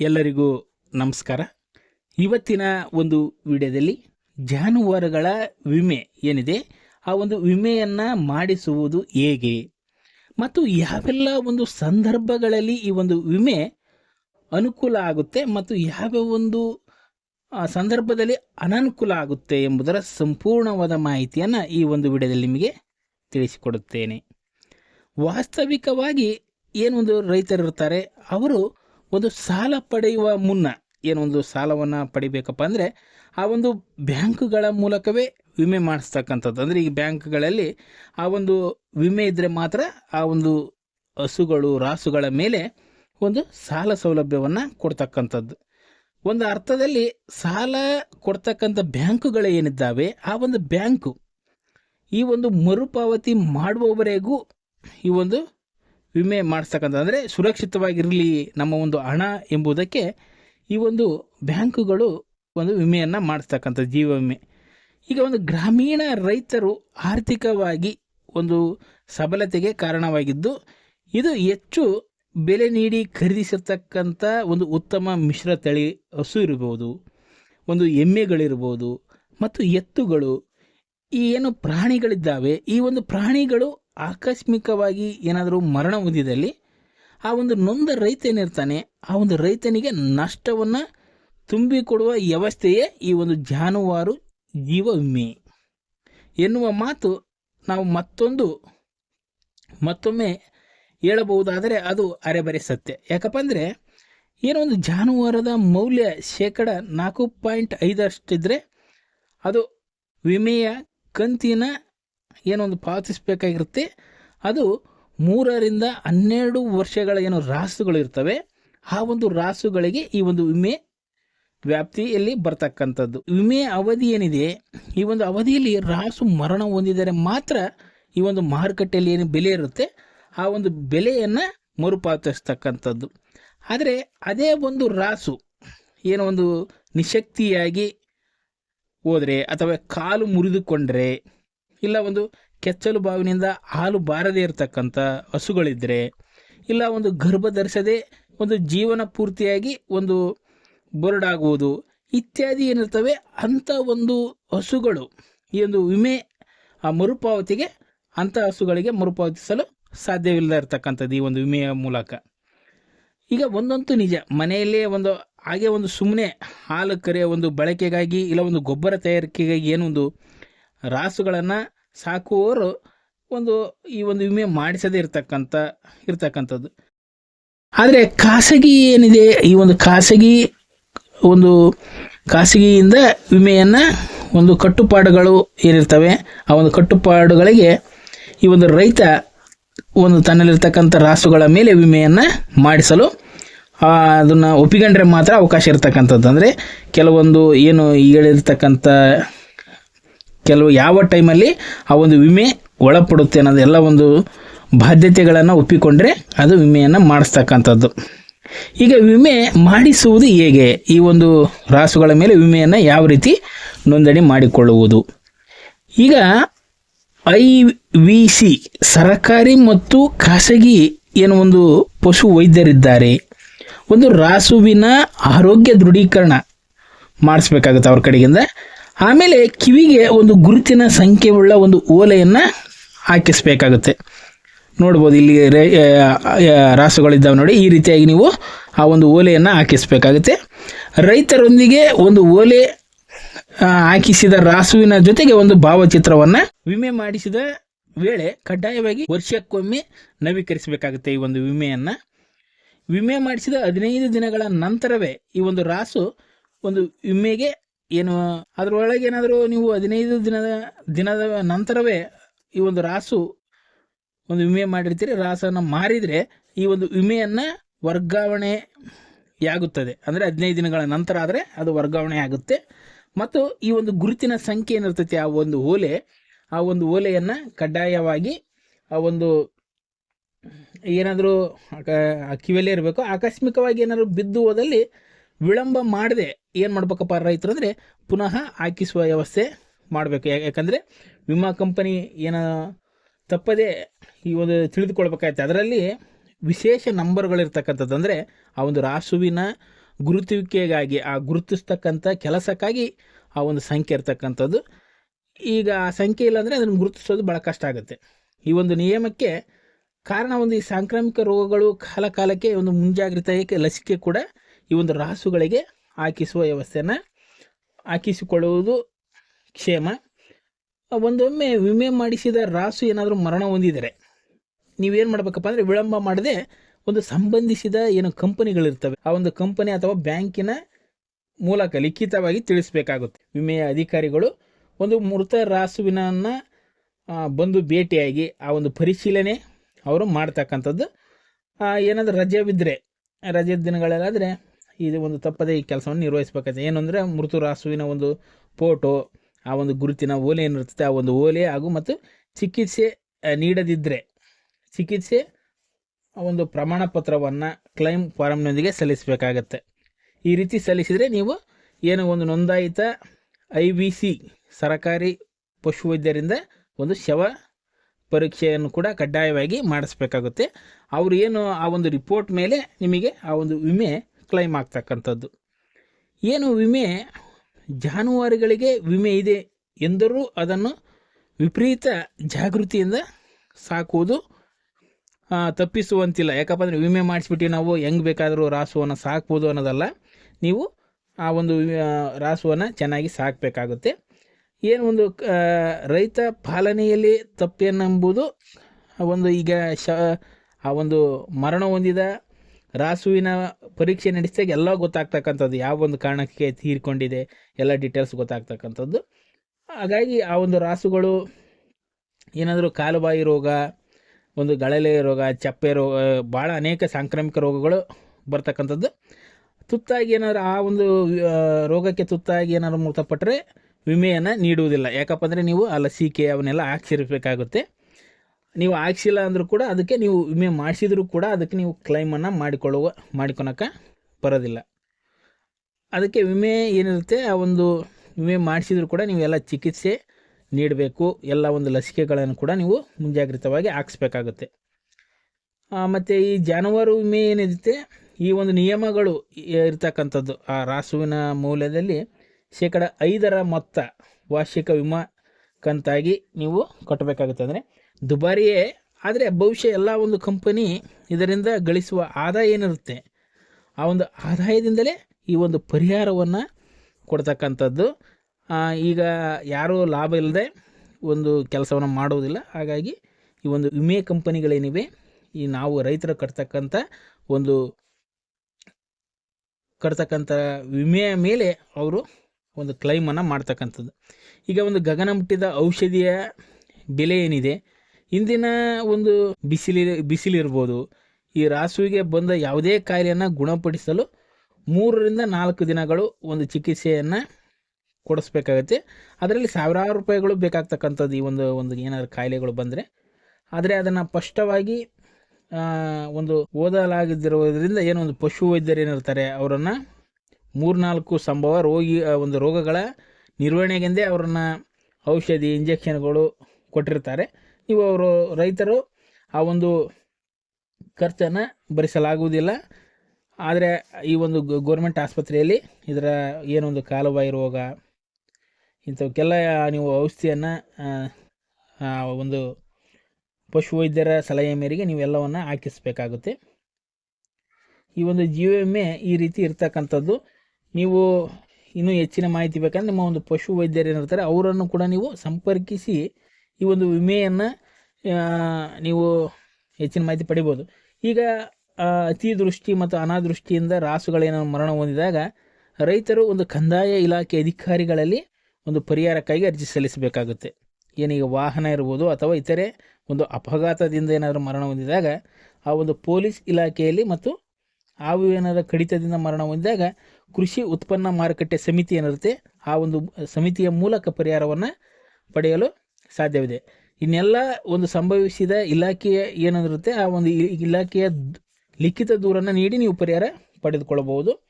ಎಲ್ಲರಿಗೂ ನಮಸ್ಕಾರ. ಇವತ್ತಿನ ಒಂದು ವಿಡಿಯೋದಲ್ಲಿ ಜಾನುವಾರುಗಳ ವಿಮೆ ಏನಿದೆ, ಆ ಒಂದು ವಿಮೆಯನ್ನು ಮಾಡಿಸುವುದು ಹೇಗೆ, ಮತ್ತು ಯಾವೆಲ್ಲ ಒಂದು ಸಂದರ್ಭಗಳಲ್ಲಿ ಈ ಒಂದು ವಿಮೆ ಅನುಕೂಲ ಆಗುತ್ತೆ, ಮತ್ತು ಯಾವ ಒಂದು ಸಂದರ್ಭದಲ್ಲಿ ಅನನುಕೂಲ ಆಗುತ್ತೆ ಎಂಬುದರ ಸಂಪೂರ್ಣವಾದ ಮಾಹಿತಿಯನ್ನು ಈ ಒಂದು ವಿಡಿಯೋದಲ್ಲಿ ನಿಮಗೆ ತಿಳಿಸಿಕೊಡುತ್ತೇನೆ. ವಾಸ್ತವಿಕವಾಗಿ ಏನೊಂದು ರೈತರಿರ್ತಾರೆ, ಅವರು ಒಂದು ಸಾಲ ಪಡೆಯುವ ಮುನ್ನ ಏನೊಂದು ಸಾಲವನ್ನು ಪಡಿಬೇಕಪ್ಪ ಅಂದರೆ ಆ ಒಂದು ಬ್ಯಾಂಕ್ಗಳ ಮೂಲಕವೇ ವಿಮೆ ಮಾಡಿಸ್ತಕ್ಕಂಥದ್ದು. ಅಂದರೆ ಈ ಬ್ಯಾಂಕ್ಗಳಲ್ಲಿ ಆ ಒಂದು ವಿಮೆ ಇದ್ದರೆ ಮಾತ್ರ ಆ ಒಂದು ಹಸುಗಳು, ರಾಸುಗಳ ಮೇಲೆ ಒಂದು ಸಾಲ ಸೌಲಭ್ಯವನ್ನು ಕೊಡ್ತಕ್ಕಂಥದ್ದು. ಒಂದು ಅರ್ಥದಲ್ಲಿ ಸಾಲ ಕೊಡ್ತಕ್ಕಂಥ ಬ್ಯಾಂಕುಗಳು ಏನಿದ್ದಾವೆ, ಆ ಒಂದು ಬ್ಯಾಂಕು ಈ ಒಂದು ಮರುಪಾವತಿ ಮಾಡುವವರೆಗೂ ಈ ಒಂದು ವಿಮೆ ಮಾಡಿಸ್ತಕ್ಕಂಥ ಅಂದರೆ ಸುರಕ್ಷಿತವಾಗಿರಲಿ ನಮ್ಮ ಒಂದು ಹಣ ಎಂಬುದಕ್ಕೆ ಈ ಒಂದು ಬ್ಯಾಂಕುಗಳು ಒಂದು ವಿಮೆಯನ್ನು ಮಾಡಿಸ್ತಕ್ಕಂಥ ಜೀವ ವಿಮೆ. ಈಗ ಒಂದು ಗ್ರಾಮೀಣ ರೈತರು ಆರ್ಥಿಕವಾಗಿ ಒಂದು ಸಬಲತೆಗೆ ಕಾರಣವಾಗಿದ್ದು, ಇದು ಹೆಚ್ಚು ಬೆಲೆ ನೀಡಿ ಖರೀದಿಸತಕ್ಕಂಥ ಒಂದು ಉತ್ತಮ ಮಿಶ್ರ ತಳಿ ಹಸು ಇರ್ಬೋದು, ಒಂದು ಎಮ್ಮೆಗಳಿರ್ಬೋದು, ಮತ್ತು ಎತ್ತುಗಳು, ಈ ಏನು ಪ್ರಾಣಿಗಳಿದ್ದಾವೆ, ಈ ಒಂದು ಪ್ರಾಣಿಗಳು ಆಕಸ್ಮಿಕವಾಗಿ ಏನಾದರೂ ಮರಣ ಹೊಂದಿದಲ್ಲಿ ಆ ಒಂದು ನೊಂದ ರೈತ ಏನಿರ್ತಾನೆ ಆ ಒಂದು ರೈತನಿಗೆ ನಷ್ಟವನ್ನು ತುಂಬಿಕೊಡುವ ವ್ಯವಸ್ಥೆಯೇ ಈ ಒಂದು ಜಾನುವಾರು ಜೀವ ವಿಮೆ ಎನ್ನುವ ಮಾತು ನಾವು ಮತ್ತೊಂದು, ಮತ್ತೊಮ್ಮೆ ಹೇಳಬಹುದಾದರೆ ಅದು ಅರೆಬರೆ ಸತ್ಯ. ಯಾಕಪ್ಪ ಅಂದರೆ, ಏನೋ ಜಾನುವಾರದ ಮೌಲ್ಯ ಶೇಕಡ ನಾಲ್ಕು ಪಾಯಿಂಟ್ ಐದರಷ್ಟಿದ್ದರೆ ಅದು ವಿಮೆಯ ಕಂತಿನ ಏನೊಂದು ಪಾವತಿಸಬೇಕಾಗಿರುತ್ತೆ. ಅದು ಮೂರರಿಂದ ಹನ್ನೆರಡು ವರ್ಷಗಳ ಏನು ರಾಸುಗಳು ಇರ್ತವೆ. ಆ ಒಂದು ರಾಸುಗಳಿಗೆ ಈ ಒಂದು ವಿಮೆ ವ್ಯಾಪ್ತಿಯಲ್ಲಿ ಬರ್ತಕ್ಕಂಥದ್ದು. ವಿಮೆ ಅವಧಿ ಏನಿದೆ? ಈ ಒಂದು ಅವಧಿಯಲ್ಲಿ ರಾಸು ಮರಣ ಹೊಂದಿದರೆ ಮಾತ್ರ ಈ ಒಂದು ಮಾರುಕಟ್ಟೆಯಲ್ಲಿ ಏನು ಬೆಲೆ ಇರುತ್ತೆ? ಆ ಒಂದು ಬೆಲೆಯನ್ನು ಮರುಪಾವತಿಸ್ತಕ್ಕಂಥದ್ದು. ಆದರೆ ಅದೇ ಒಂದು ರಾಸು ಏನೋ ಒಂದು ನಿಶಕ್ತಿಯಾಗಿ ಹೋದರೆ ಅಥವಾ ಕಾಲು ಮುರಿದುಕೊಂಡ್ರೆ ಇಲ್ಲ ಒಂದು ಕೆಚ್ಚಲು ಬಾವಿನಿಂದ ಹಾಲು ಬಾರದೇ ಇರತಕ್ಕಂಥ ಹಸುಗಳಿದ್ದರೆ ಇಲ್ಲ ಒಂದು ಗರ್ಭ ಧರಿಸದೆ ಒಂದು ಜೀವನ ಪೂರ್ತಿಯಾಗಿ ಒಂದು ಬೊರಡಾಗುವುದು, ಇತ್ಯಾದಿ ಏನಿರ್ತವೆ ಅಂಥ ಒಂದು ಹಸುಗಳು. ಈ ಒಂದು ವಿಮೆ, ಆ ಮರುಪಾವತಿಗೆ ಅಂಥ ಹಸುಗಳಿಗೆ ಮರುಪಾವತಿಸಲು ಸಾಧ್ಯವಿಲ್ಲದ ಇರತಕ್ಕಂಥದ್ದು ಈ ಒಂದು ವಿಮೆಯ ಮೂಲಕ. ಈಗ ಒಂದಂತೂ ನಿಜ, ಮನೆಯಲ್ಲೇ ಒಂದು, ಹಾಗೆ ಒಂದು ಸುಮ್ಮನೆ ಹಾಲು ಕರೆಯ ಒಂದು ಬಳಕೆಗಾಗಿ ಇಲ್ಲ ಒಂದು ಗೊಬ್ಬರ ತಯಾರಿಕೆಗಾಗಿ ಏನೊಂದು ರಾಸುಗಳನ್ನು ಸಾಕುವವರು ಒಂದು ಈ ಒಂದು ವಿಮೆ ಮಾಡಿಸದೇ ಇರತಕ್ಕಂಥ, ಇರ್ತಕ್ಕಂಥದ್ದು. ಆದರೆ ಖಾಸಗಿ ಏನಿದೆ, ಈ ಒಂದು ಖಾಸಗಿ, ಒಂದು ಖಾಸಗಿಯಿಂದ ವಿಮೆಯನ್ನು ಒಂದು ಕಟ್ಟುಪಾಡುಗಳು ಏನಿರ್ತವೆ, ಆ ಒಂದು ಕಟ್ಟುಪಾಡುಗಳಿಗೆ ಈ ಒಂದು ರೈತ ಒಂದು ತನ್ನಲ್ಲಿರ್ತಕ್ಕಂಥ ರಾಸುಗಳ ಮೇಲೆ ವಿಮೆಯನ್ನು ಮಾಡಿಸಲು ಅದನ್ನು ಒಪ್ಪಿಕೊಂಡ್ರೆ ಮಾತ್ರ ಅವಕಾಶ ಇರತಕ್ಕಂಥದ್ದು. ಅಂದರೆ ಕೆಲವೊಂದು ಏನು ಹೇಳಿರ್ತಕ್ಕಂಥ ಕೆಲವು ಯಾವ ಟೈಮಲ್ಲಿ ಆ ಒಂದು ವಿಮೆ ಒಳಪಡುತ್ತೆ ಅನ್ನೋದು ಎಲ್ಲ ಒಂದು ಬಾಧ್ಯತೆಗಳನ್ನು ಒಪ್ಪಿಕೊಂಡ್ರೆ ಅದು ವಿಮೆಯನ್ನು ಮಾಡಿಸ್ತಕ್ಕಂಥದ್ದು. ಈಗ ವಿಮೆ ಮಾಡಿಸುವುದು ಹೇಗೆ? ಈ ಒಂದು ರಾಸುಗಳ ಮೇಲೆ ವಿಮೆಯನ್ನು ಯಾವ ರೀತಿ ನೋಂದಣಿ ಮಾಡಿಕೊಳ್ಳುವುದು? ಈಗ ಐ ವಿ ಸಿ ಸರಕಾರಿ ಮತ್ತು ಖಾಸಗಿ ಏನು ಒಂದು ಪಶು ವೈದ್ಯರಿದ್ದಾರೆ. ಒಂದು ರಾಸುವಿನ ಆರೋಗ್ಯ ದೃಢೀಕರಣ ಮಾಡಿಸ್ಬೇಕಾಗುತ್ತೆ ಅವ್ರ ಕಡೆಗಿಂದ. ಆಮೇಲೆ ಕಿವಿಗೆ ಒಂದು ಗುರುತಿನ ಸಂಖ್ಯೆ ಉಳ್ಳ ಒಂದು ಓಲೆಯನ್ನು ಹಾಕಿಸ್ಬೇಕಾಗುತ್ತೆ. ನೋಡ್ಬೋದು ಇಲ್ಲಿ ರಾಸುಗಳಿದ್ದಾವೆ ನೋಡಿ, ಈ ರೀತಿಯಾಗಿ ನೀವು ಆ ಒಂದು ಓಲೆಯನ್ನು ಹಾಕಿಸ್ಬೇಕಾಗುತ್ತೆ. ರೈತರೊಂದಿಗೆ ಒಂದು ಓಲೆ ಹಾಕಿಸಿದ ರಾಸುವಿನ ಜೊತೆಗೆ ಒಂದು ಭಾವಚಿತ್ರವನ್ನು ವಿಮೆ ಮಾಡಿಸಿದ ವೇಳೆ ಕಡ್ಡಾಯವಾಗಿ ವರ್ಷಕ್ಕೊಮ್ಮೆ ನವೀಕರಿಸಬೇಕಾಗುತ್ತೆ ಈ ಒಂದು ವಿಮೆಯನ್ನು. ವಿಮೆ ಮಾಡಿಸಿದ ಹದಿನೈದು ದಿನಗಳ ನಂತರವೇ ಈ ಒಂದು ರಾಸು ಒಂದು ವಿಮೆಗೆ ಏನು, ಅದರೊಳಗೆ ಏನಾದರೂ ನೀವು ಹದಿನೈದು ದಿನದ ದಿನದ ನಂತರವೇ ಈ ಒಂದು ರಾಸು, ಒಂದು ವಿಮೆ ಮಾಡಿರ್ತೀರಿ, ರಾಸನ್ನು ಮಾರಿದರೆ ಈ ಒಂದು ವಿಮೆಯನ್ನು ವರ್ಗಾವಣೆಯಾಗುತ್ತದೆ ಅಂದರೆ ಹದಿನೈದು ದಿನಗಳ ನಂತರ ಆದರೆ ಅದು ವರ್ಗಾವಣೆ ಆಗುತ್ತೆ. ಮತ್ತು ಈ ಒಂದು ಗುರುತಿನ ಸಂಖ್ಯೆ ಏನಿರ್ತೈತಿ, ಆ ಒಂದು ಓಲೆ, ಆ ಒಂದು ಓಲೆಯನ್ನು ಕಡ್ಡಾಯವಾಗಿ ಆ ಒಂದು ಏನಾದರೂ ಕಿವಿಯಲ್ಲೇ ಇರಬೇಕು. ಆಕಸ್ಮಿಕವಾಗಿ ಏನಾದರೂ ಬಿದ್ದು ಹೋದಲ್ಲಿ ವಿಳಂಬ ಮಾಡದೆ ಏನು ಮಾಡ್ಬೇಕಪ್ಪ ರೈತರು ಅಂದರೆ ಪುನಃ ಹಾಕಿಸುವ ವ್ಯವಸ್ಥೆ ಮಾಡಬೇಕು. ಯಾಕಂದರೆ ವಿಮಾ ಕಂಪನಿ ಏನ ತಪ್ಪದೇ ಈ ಒಂದು ತಿಳಿದುಕೊಳ್ಬೇಕಾಯ್ತು. ಅದರಲ್ಲಿ ವಿಶೇಷ ನಂಬರ್ಗಳಿರ್ತಕ್ಕಂಥದ್ದು ಅಂದರೆ ಆ ಒಂದು ರಾಸುವಿನ ಗುರುತುವಿಕೆಗಾಗಿ, ಆ ಗುರುತಿಸ್ತಕ್ಕಂಥ ಕೆಲಸಕ್ಕಾಗಿ ಆ ಒಂದು ಸಂಖ್ಯೆ ಇರ್ತಕ್ಕಂಥದ್ದು. ಈಗ ಆ ಸಂಖ್ಯೆ ಇಲ್ಲ ಅಂದರೆ ಅದನ್ನು ಗುರುತಿಸೋದು ಭಾಳ ಕಷ್ಟ ಆಗುತ್ತೆ. ಈ ಒಂದು ನಿಯಮಕ್ಕೆ ಕಾರಣ ಒಂದು ಈ ಸಾಂಕ್ರಾಮಿಕ ರೋಗಗಳು ಕಾಲ ಕಾಲಕ್ಕೆ ಒಂದು ಮುಂಜಾಗ್ರತೆಗೆ ಲಸಿಕೆ ಕೂಡ ಈ ಒಂದು ರಾಸುಗಳಿಗೆ ಹಾಕಿಸುವ ವ್ಯವಸ್ಥೆಯನ್ನು ಹಾಕಿಸಿಕೊಳ್ಳುವುದು ಕ್ಷೇಮ. ಒಂದೊಮ್ಮೆ ವಿಮೆ ಮಾಡಿಸಿದ ರಾಸು ಏನಾದರೂ ಮರಣ ಹೊಂದಿದರೆ ನೀವೇನು ಮಾಡಬೇಕಪ್ಪ ಅಂದರೆ ವಿಳಂಬ ಮಾಡದೆ ಒಂದು ಸಂಬಂಧಿಸಿದ ಏನು ಕಂಪನಿಗಳಿರ್ತವೆ, ಆ ಒಂದು ಕಂಪನಿ ಅಥವಾ ಬ್ಯಾಂಕಿನ ಮೂಲಕ ಲಿಖಿತವಾಗಿ ತಿಳಿಸಬೇಕಾಗುತ್ತೆ. ವಿಮೆಯ ಅಧಿಕಾರಿಗಳು ಒಂದು ಮೃತ ರಾಸುವಿನನ್ನು ಬಂದು ಭೇಟಿಯಾಗಿ ಆ ಒಂದು ಪರಿಶೀಲನೆ ಅವರು ಮಾಡ್ತಕ್ಕಂಥದ್ದು. ಏನಾದರೂ ರಜೆ ಬಿದ್ದರೆ ರಜೆ ದಿನಗಳಲ್ಲಾದರೆ ಇದು ಒಂದು ತಪ್ಪದೇ ಈ ಕೆಲಸವನ್ನು ನಿರ್ವಹಿಸಬೇಕಾಗುತ್ತೆ ಏನಂದರೆ ಮೃತ ರಾಸುವಿನ ಒಂದು ಫೋಟೋ, ಆ ಒಂದು ಗುರುತಿನ ಓಲೆ ಏನಿರ್ತದೆ ಆ ಒಂದು ಓಲೆ ಹಾಗೂ ಮತ್ತು ಚಿಕಿತ್ಸೆ ನೀಡದಿದ್ದರೆ ಚಿಕಿತ್ಸೆ ಒಂದು ಪ್ರಮಾಣ ಪತ್ರವನ್ನು ಕ್ಲೈಮ್ ಫಾರಂನೊಂದಿಗೆ ಸಲ್ಲಿಸಬೇಕಾಗತ್ತೆ. ಈ ರೀತಿ ಸಲ್ಲಿಸಿದರೆ ನೀವು ಏನು ಒಂದು ನೋಂದಾಯಿತ ಐ ವಿ ಸಿ, ಸರಕಾರಿ ಪಶುವೈದ್ಯರಿಂದ ಒಂದು ಶವ ಪರೀಕ್ಷೆಯನ್ನು ಕೂಡ ಕಡ್ಡಾಯವಾಗಿ ಮಾಡಿಸ್ಬೇಕಾಗುತ್ತೆ. ಅವರು ಏನು ಆ ಒಂದು ರಿಪೋರ್ಟ್ ಮೇಲೆ ನಿಮಗೆ ಆ ಒಂದು ವಿಮೆ ಕ್ಲೈಮ್ ಆಗ್ತಕ್ಕಂಥದ್ದು. ಏನು ವಿಮೆ ಜಾನುವಾರುಗಳಿಗೆ ವಿಮೆ ಇದೆ ಎಂದರೂ ಅದನ್ನು ವಿಪರೀತ ಜಾಗೃತಿಯಿಂದ ಸಾಕುವುದು ತಪ್ಪಿಸುವಂತಿಲ್ಲ. ಯಾಕಪ್ಪ ಅಂದರೆ ವಿಮೆ ಮಾಡಿಸ್ಬಿಟ್ಟು ನಾವು ಹೆಂಗೆ ಬೇಕಾದರೂ ರಾಸುವನ್ನು ಸಾಕ್ಬೋದು ಅನ್ನೋದಲ್ಲ. ನೀವು ಆ ಒಂದು ರಾಸುವನ್ನು ಚೆನ್ನಾಗಿ ಸಾಕಬೇಕಾಗುತ್ತೆ. ಏನು ಒಂದು ರೈತ ಪಾಲನೆಯಲ್ಲಿ ತಪ್ಪೇನೆಂಬುದು ಒಂದು ಈಗ ಶ, ಆ ಒಂದು ಮರಣ ಹೊಂದಿದ ರಾಸುವಿನ ಪರೀಕ್ಷೆ ನಡೆಸಿದಾಗ ಎಲ್ಲ ಗೊತ್ತಾಗ್ತಕ್ಕಂಥದ್ದು ಯಾವ ಒಂದು ಕಾರಣಕ್ಕೆ ತೀರ್ಕೊಂಡಿದೆ, ಎಲ್ಲ ಡೀಟೇಲ್ಸ್ ಗೊತ್ತಾಗ್ತಕ್ಕಂಥದ್ದು. ಹಾಗಾಗಿ ಆ ಒಂದು ರಾಸುಗಳು ಏನಾದರೂ ಕಾಲುಬಾಯಿ ರೋಗ, ಒಂದು ಗಳಲೆ ರೋಗ, ಚಪ್ಪೆ ರೋಗ ಭಾಳ ಅನೇಕ ಸಾಂಕ್ರಾಮಿಕ ರೋಗಗಳು ಬರ್ತಕ್ಕಂಥದ್ದು. ತುತ್ತಾಗಿ ಏನಾದ್ರು ಆ ಒಂದು ರೋಗಕ್ಕೆ ತುತ್ತಾಗಿ ಏನಾದ್ರು ಮೃತಪಟ್ಟರೆ ವಿಮೆಯನ್ನು ನೀಡುವುದಿಲ್ಲ. ಯಾಕಪ್ಪ ಅಂದರೆ ನೀವು ಆ ಲಸಿಕೆ ಅವನ್ನೆಲ್ಲ ಹಾಕ್ಸಿರ್ಬೇಕಾಗುತ್ತೆ. ನೀವು ಹಾಕ್ಸಿಲ್ಲ ಅಂದರೂ ಕೂಡ ಅದಕ್ಕೆ ನೀವು ವಿಮೆ ಮಾಡಿಸಿದರೂ ಕೂಡ ಅದಕ್ಕೆ ನೀವು ಕ್ಲೈಮನ್ನು ಮಾಡಿಕೊಳ್ಳುವ ಮಾಡಿಕೊಳಕ್ಕೆ ಬರೋದಿಲ್ಲ. ಅದಕ್ಕೆ ವಿಮೆ ಏನಿರುತ್ತೆ, ಆ ಒಂದು ವಿಮೆ ಮಾಡಿಸಿದ್ರು ಕೂಡ ನೀವು ಎಲ್ಲ ಚಿಕಿತ್ಸೆ ನೀಡಬೇಕು, ಎಲ್ಲ ಒಂದು ಲಸಿಕೆಗಳನ್ನು ಕೂಡ ನೀವು ಮುಂಜಾಗ್ರತವಾಗಿ ಹಾಕ್ಸ್ಬೇಕಾಗುತ್ತೆ. ಮತ್ತು ಈ ಜಾನುವಾರು ವಿಮೆ ಏನಿರುತ್ತೆ, ಈ ಒಂದು ನಿಯಮಗಳು ಇರ್ತಕ್ಕಂಥದ್ದು, ಆ ರಾಸುವಿನ ಮೌಲ್ಯದಲ್ಲಿ ಶೇಕಡ ಐದರ ಮೊತ್ತ ವಾರ್ಷಿಕ ವಿಮಾ ಕಂತಾಗಿ ನೀವು ಕಟ್ಟಬೇಕಾಗುತ್ತೆ. ಅಂದರೆ ದುಬಾರಿಯೇ, ಆದರೆ ಬಹುಶಃ ಎಲ್ಲ ಒಂದು ಕಂಪನಿ ಇದರಿಂದ ಗಳಿಸುವ ಆದಾಯ ಏನಿರುತ್ತೆ? ಆ ಒಂದು ಆದಾಯದಿಂದಲೇ ಈ ಒಂದು ಪರಿಹಾರವನ್ನು ಕೊಡ್ತಕ್ಕಂಥದ್ದು. ಈಗ ಯಾರೂ ಲಾಭ ಇಲ್ಲದೆ ಒಂದು ಕೆಲಸವನ್ನು ಮಾಡುವುದಿಲ್ಲ ಹಾಗಾಗಿ ಈ ಒಂದು ವಿಮೆ ಕಂಪನಿಗಳೇನಿವೆ, ಈ ನಾವು ರೈತರು ಕಟ್ತಕ್ಕಂಥ ಒಂದು ಕಟ್ತಕ್ಕಂಥ ವಿಮೆಯ ಮೇಲೆ ಅವರು ಒಂದು ಕ್ಲೈಮನ್ನು ಮಾಡ್ತಕ್ಕಂಥದ್ದು. ಈಗ ಒಂದು ಗಗನ ಮುಟ್ಟಿದ ಔಷಧಿಯ ಬೆಲೆ ಏನಿದೆ? ಇಂದಿನ ಒಂದು ಬಿಸಿಲಿ, ಬಿಸಿಲಿರ್ಬೋದು, ಈ ರಾಸುವಿಗೆ ಬಂದ ಯಾವುದೇ ಕಾಯಿಲೆಯನ್ನು ಗುಣಪಡಿಸಲು ಮೂರರಿಂದ ನಾಲ್ಕು ದಿನಗಳು ಒಂದು ಚಿಕಿತ್ಸೆಯನ್ನು ಕೊಡಿಸ್ಬೇಕಾಗತ್ತೆ. ಅದರಲ್ಲಿ ಸಾವಿರಾರು ರೂಪಾಯಿಗಳು ಬೇಕಾಗ್ತಕ್ಕಂಥದ್ದು ಈ ಒಂದು ಒಂದು ಏನಾದ್ರು ಕಾಯಿಲೆಗಳು ಬಂದರೆ. ಆದರೆ ಅದನ್ನು ಸ್ಪಷ್ಟವಾಗಿ ಒಂದು ಓದಲಾಗಿದ್ದಿರುವುದರಿಂದ ಏನೋ ಒಂದು ಪಶು ವೈದ್ಯರು ಏನಿರ್ತಾರೆ, ಅವರನ್ನು ಮೂರ್ನಾಲ್ಕು ಸಂಭವ ರೋಗಿ ಒಂದು ರೋಗಗಳ ನಿರ್ವಹಣೆಗೆಂದೇ ಅವರನ್ನು ಔಷಧಿ, ಇಂಜೆಕ್ಷನ್ಗಳು ಕೊಟ್ಟಿರ್ತಾರೆ. ನೀವು ಅವರು ರೈತರು ಆ ಒಂದು ಖರ್ಚನ್ನು ಭರಿಸಲಾಗುವುದಿಲ್ಲ. ಆದರೆ ಈ ಒಂದು ಗೌರ್ಮೆಂಟ್ ಆಸ್ಪತ್ರೆಯಲ್ಲಿ ಇದರ ಏನೊಂದು ಕಾಲುಬಾಯಿ ರೋಗ ಇಂಥವಕ್ಕೆಲ್ಲ ನೀವು ಔಷಧಿಯನ್ನು ಒಂದು ಪಶುವೈದ್ಯರ ಸಲಹೆ ಮೇರೆಗೆ ನೀವೆಲ್ಲವನ್ನು ಹಾಕಿಸ್ಬೇಕಾಗುತ್ತೆ. ಈ ಒಂದು ಜೀವ ವಿಮೆ ಈ ರೀತಿ ಇರ್ತಕ್ಕಂಥದ್ದು. ನೀವು ಇನ್ನೂ ಹೆಚ್ಚಿನ ಮಾಹಿತಿ ಬೇಕಂದ್ರೆ ನಿಮ್ಮ ಒಂದು ಪಶು ವೈದ್ಯರು ಏನಿರ್ತಾರೆ, ಅವರನ್ನು ಕೂಡ ನೀವು ಸಂಪರ್ಕಿಸಿ ಈ ಒಂದು ವಿಮೆಯನ್ನು ನೀವು ಹೆಚ್ಚಿನ ಮಾಹಿತಿ ಪಡಿಬೋದು. ಈಗ ಅತಿ ಅತಿದೃಷ್ಟಿ ಮತ್ತು ಅನಾದೃಷ್ಟಿಯಿಂದ ರಾಸುಗಳೇನೋ ಮರಣ ಹೊಂದಿದಾಗ ರೈತರು ಒಂದು ಕಂದಾಯ ಇಲಾಖೆ ಅಧಿಕಾರಿಗಳಲ್ಲಿ ಒಂದು ಪರಿಹಾರಕ್ಕಾಗಿ ಅರ್ಜಿ ಸಲ್ಲಿಸಬೇಕಾಗುತ್ತೆ. ಏನೀಗ ವಾಹನ ಇರ್ಬೋದು ಅಥವಾ ಇತರೆ ಒಂದು ಅಪಘಾತದಿಂದ ಏನಾದರೂ ಮರಣ ಹೊಂದಿದಾಗ ಆ ಒಂದು ಪೊಲೀಸ್ ಇಲಾಖೆಯಲ್ಲಿ ಮತ್ತು ಹಾವು ಏನಾದರೂ ಕಡಿತದಿಂದ ಮರಣ ಹೊಂದಿದಾಗ ಕೃಷಿ ಉತ್ಪನ್ನ ಮಾರುಕಟ್ಟೆ ಸಮಿತಿ ಏನಿರುತ್ತೆ, ಆ ಒಂದು ಸಮಿತಿಯ ಮೂಲಕ ಪರಿಹಾರವನ್ನು ಪಡೆಯಲು ಸಾಧ್ಯವಿದೆ. ಇನ್ನೆಲ್ಲ ಒಂದು ಸಂಭವಿಸಿದ ಇಲಾಖೆಯ ಏನಾದಿರುತ್ತೆ ಆ ಒಂದು ಇಲಾಖೆಯ ಲಿಖಿತ ದೂರನ್ನು ನೀಡಿ ನೀವು ಪರಿಹಾರ ಪಡೆದುಕೊಳ್ಳಬಹುದು.